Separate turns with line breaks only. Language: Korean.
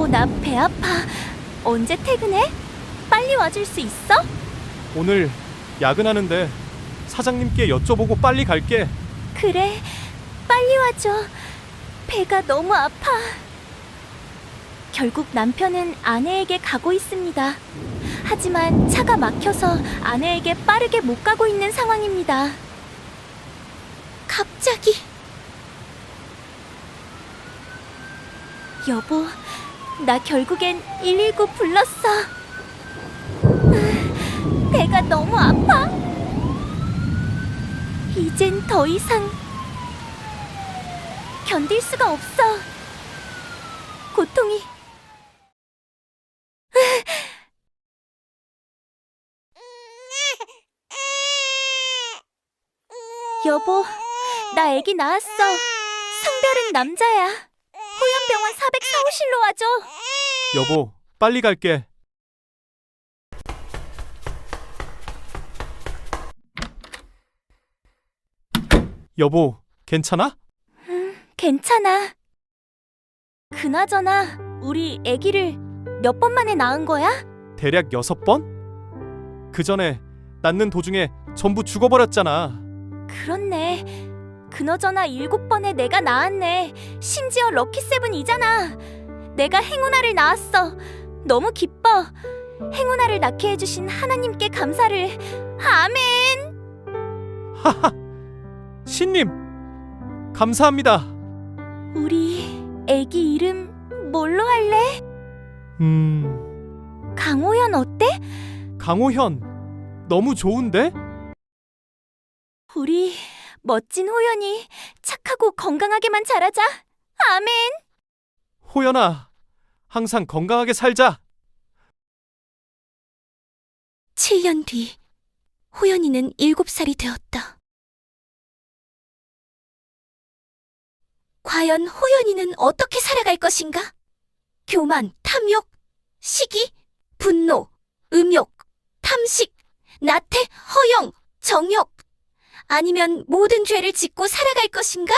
여보, 나배 아파. 언제 퇴근해? 빨리 와줄 수 있어?
오늘 야근하는데 사장님께 여쭤보고 빨리 갈게.
그래, 빨리 와줘. 배가 너무 아파. 결국 남편은 아내에게 가고 있습니다. 하지만 차가 막혀서 아내에게 빠르게 못 가고 있는 상황입니다. 갑자기. 여보, 나 결국엔 119 불렀어. 아, 배가 너무 아파. 이젠 더 이상 견딜 수가 없어. 고통이. 여보, 나 애기 낳았어. 성별은 남자야. 호연병원 404호실로 와줘.
여보, 빨리 갈게. 여보, 괜찮아?
괜찮아. 그나저나 우리 애기를 몇 번 만에 낳은 거야?
대략 여섯 번? 그 전에 낳는 도중에 전부 죽어버렸잖아.
그렇네. 그너저나 일곱 번에 내가 낳았네. 심지어 럭키 세븐이잖아. 내가 행운아를 낳았어. 너무 기뻐. 행운아를 낳게 해주신 하나님께 감사를. 아멘.
하하! 신님! 감사합니다.
우리 애기 이름 뭘로 할래?
음,
강호연 어때?
강호현. 너무 좋은데?
우리 멋진 호연이 착하고 건강하게만 자라자. 아멘.
호연아, 항상 건강하게 살자.
7년 뒤 호연이는 7살이 되었다. 과연 호연이는 어떻게 살아갈 것인가? 교만, 탐욕, 시기, 분노, 음욕, 탐식, 나태, 허영, 정욕. 아니면 모든 죄를 짓고 살아갈 것인가?